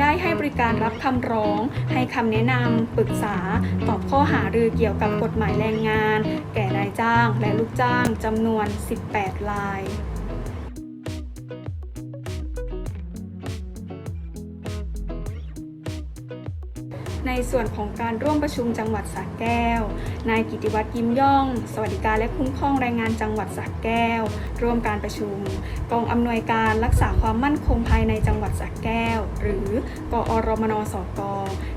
ได้ให้บริการรับคำร้อง ให้คำแนะนำปรึกษา ตอบข้อหารือเกี่ยวกับกฎหมายแรงงาน แก่นายจ้างและลูกจ้างจำนวน 18 ราย ในส่วนของการร่วมประชุมจังหวัดสระแก้ว นายกิติวัตรยิ้มย่อง สวัสดิการและคุ้มครองแรงงานจังหวัดสระแก้ว ร่วมการประชุม กองอำนวยการรักษาความมั่นคงภายในจังหวัดสระแก้ว หรือกอรมนสก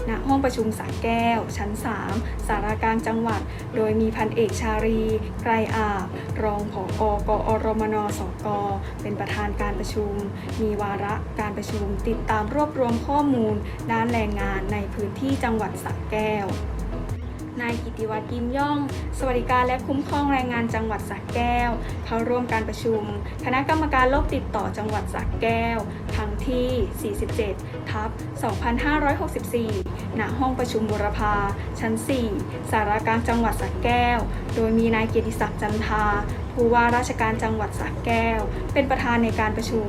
ณห้องประชุมสระแก้ว ชั้น 3 สารากลางจังหวัด โดยมีพันเอกชารีไกรอาบ รองผอกกอรมนสกเป็นประธานการประชุม มีวาระการประชุมติดตามรวบรวมข้อมูลด้านแรงงานในพื้นที่จังหวัดสระแก้ว นายกิติวัตรยิ้มย่อง สวัสดิการและคุ้มครองแรงงานจังหวัดสระแก้ว เข้าร่วมการประชุม คณะกรรมการโรคติดต่อจังหวัดสระแก้วทั้งที่ 47 ทับ 2564 ณ ห้องประชุมบุรพา ชั้น 4 สารกลางจังหวัดสระแก้ว โดยมีนายเกียรติศักดิ์จันทาผู้ว่าราชการจังหวัดสระแก้ว เป็นประธานในการประชุม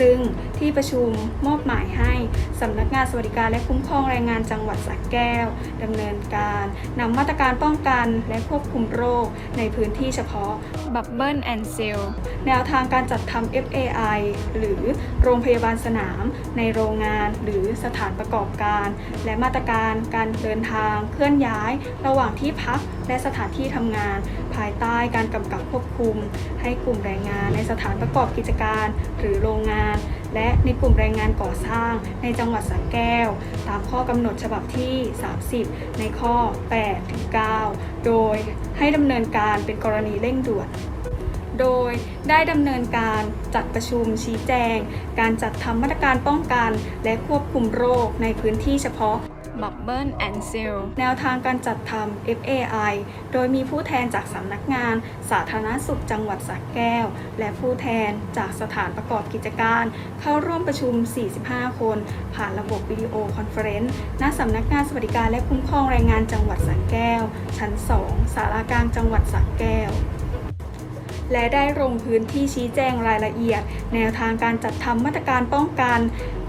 ซึ่งที่ประชุมมอบหมายให้สำนักงานสวัสดิการและคุ้มครองแรงงานจังหวัดสระแก้วดำเนินการนำมาตรการป้องกันและควบคุมโรคในพื้นที่เฉพาะ Bubble and Cell แนวทางการจัดทำ FAI หรือโรงพยาบาลสนาม ในโรงงานหรือสถานประกอบการ และมาตรการการเดินทางเคลื่อนย้าย ระหว่างที่พักและสถานที่ทำงาน ภายใต้การกำกับควบคุม ให้กลุ่มแรงงานในสถานประกอบกิจการ หรือโรงงาน และในกลุ่มแรงงานก่อสร้าง ในจังหวัดสระแก้ว ตามข้อกำหนดฉบับที่ 30 ในข้อ 8 ถึง 9 โดยให้ดำเนินการเป็นกรณีเร่งด่วนโดยได้ดำเนินการจัดประชุมชี้แจง การจัดทำมาตรการป้องกัน และควบคุมโรคในพื้นที่เฉพาะ Bubble and Seal แนวทางการจัดทำ FAI โดยมีผู้แทนจากสำนักงาน สาธารณสุขจังหวัดสระแก้ว และผู้แทนจากสถานประกอบกิจการ เข้าร่วมประชุม 45 คน ผ่านระบบวิดีโอคอนเฟอเรนซ์ณสำนักงานสวัสดิการและคุ้มครองแรงงานจังหวัดสระแก้ว ชั้น 2 สารากลางจังหวัดสระแก้ว และได้ลงพื้นที่ชี้แจงรายละเอียด แนวทางการจัดทำมาตรการป้องกัน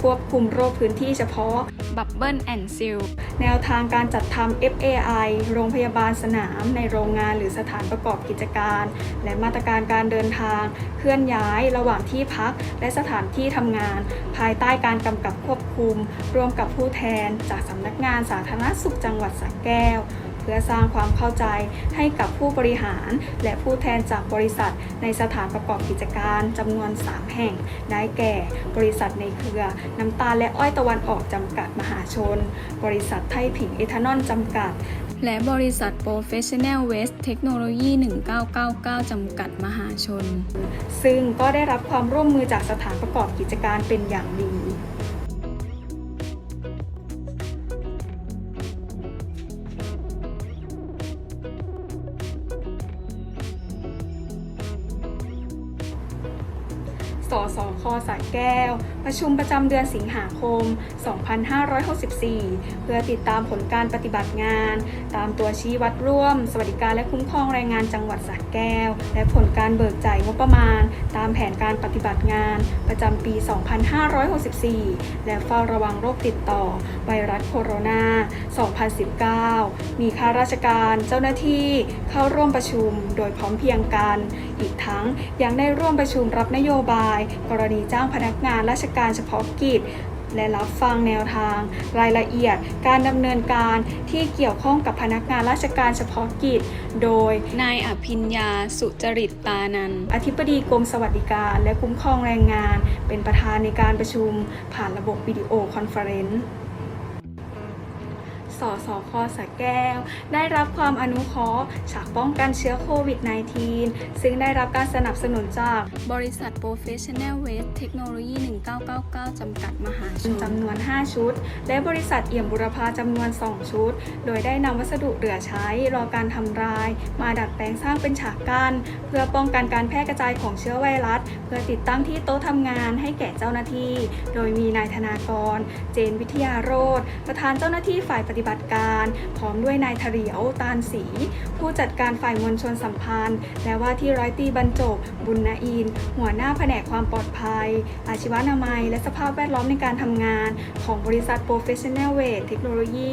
ควบคุมโรคพื้นที่เฉพาะ Bubble and Seal แนวทางการจัดทำ FAI โรงพยาบาลสนาม ในโรงงานหรือสถานประกอบกิจการ และมาตรการการเดินทาง เคลื่อนย้ายระหว่างที่พัก และสถานที่ทำงาน ภายใต้การกำกับควบคุม ร่วมกับผู้แทน จากสำนักงานสาธารณสุขจังหวัดสระแก้วเพื่อสร้างความเข้าใจให้กับผู้บริหาร และผู้แทนจากบริษัท ในสถานประกอบกิจการจำนวน 3 แห่ง ได้แก่ บริษัทในเครือ น้ำตาลและอ้อยตะวันออกจำกัดมหาชน บริษัทไทยผิงเอทานอลจำกัด และบริษัท Professional Waste Technology 1999 จำกัดมหาชน ซึ่งก็ได้รับความร่วมมือจากสถานประกอบกิจการเป็นอย่างดี สสคสระแก้ว ประชุมประจำเดือนสิงหาคม 2564 เพื่อติดตามผลการปฏิบัติงาน ตามตัวชี้วัดร่วม สวัสดิการและคุ้มครองแรงงานจังหวัดสระแก้ว และผลการเบิกจ่ายงบประมาณ ตามแผนการปฏิบัติงาน ประจำปี 2564 และเฝ้าระวังโรคติดต่อ ไวรัสโคโรนา 2019 มีข้าราชการเจ้าหน้าที่เข้าร่วมประชุมโดยพร้อมเพียงกัน อีกทั้งยังได้ร่วมประชุมรับนโยบาย กรณีจ้างพนักงานราชการเฉพาะกิจ และรับฟังแนวทาง รายละเอียด การดำเนินการที่เกี่ยวข้องกับพนักงานราชการเฉพาะกิจ โดยนายอภิญญาสุจริตตานันอธิบดีกรมสวัสดิการ และคุ้มครองแรงงาน เป็นประธานในการประชุมผ่านระบบวิดีโอคอนเฟอเรนซ์ สสคสะแก้ว ได้รับความอนุเคราะห์จากป้องกันเชื้อโควิด -19 ซึ่งได้รับการสนับสนุนจากบริษัท Professional Waste Technology 1999 จำกัดมหาชนจำนวน 5 ชุด และบริษัทเอี่ยมบุรพาจำนวน 2 ชุด โดยได้นำวัสดุเหลือใช้ รอการทำลาย มาดัดแปลงสร้างเป็นฉากกั้นเพื่อป้องกันการแพร่กระจายของเชื้อไวรัส เพื่อติดตั้งที่โต๊ะทำงานให้แก่เจ้าหน้าที่ โดยมีนายธนากร เจนวิทยาโรธประธานเจ้าหน้าที่ฝ่ายปฏิบัติการ พร้อมด้วยนายทะเรียว ตาลศรีผู้จัดการฝ่ายมวลชนสัมพันธ์ และว่าที่ร้อยตีบรรจบ บุญนาอิน หัวหน้าแผนกความปลอดภัย อาชีวนามัย และสภาพแวดล้อมในการทำงาน ของบริษัท Professional w a y เทคโนโลยี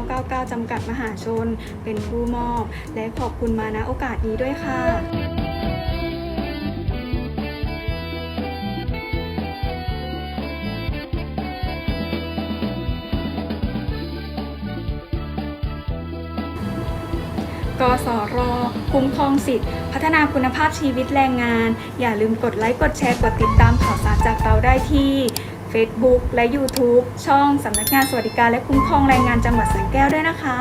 1999 จำกัดมหาชน เป็นผู้มอบ และขอบคุณมาณโอกาสนี้ด้วยค่ะ กสรคุ้มครองสิทธิพัฒนาคุณภาพชีวิตแรงงาน อย่าลืมกดไลค์กดแชร์กดติดตามข่าวสารจากเราได้ที่ Facebook และ YouTube ช่องสำนักงานสวัสดิการและคุ้มครองแรงงานจังหวัดสระแก้วด้วยนะคะ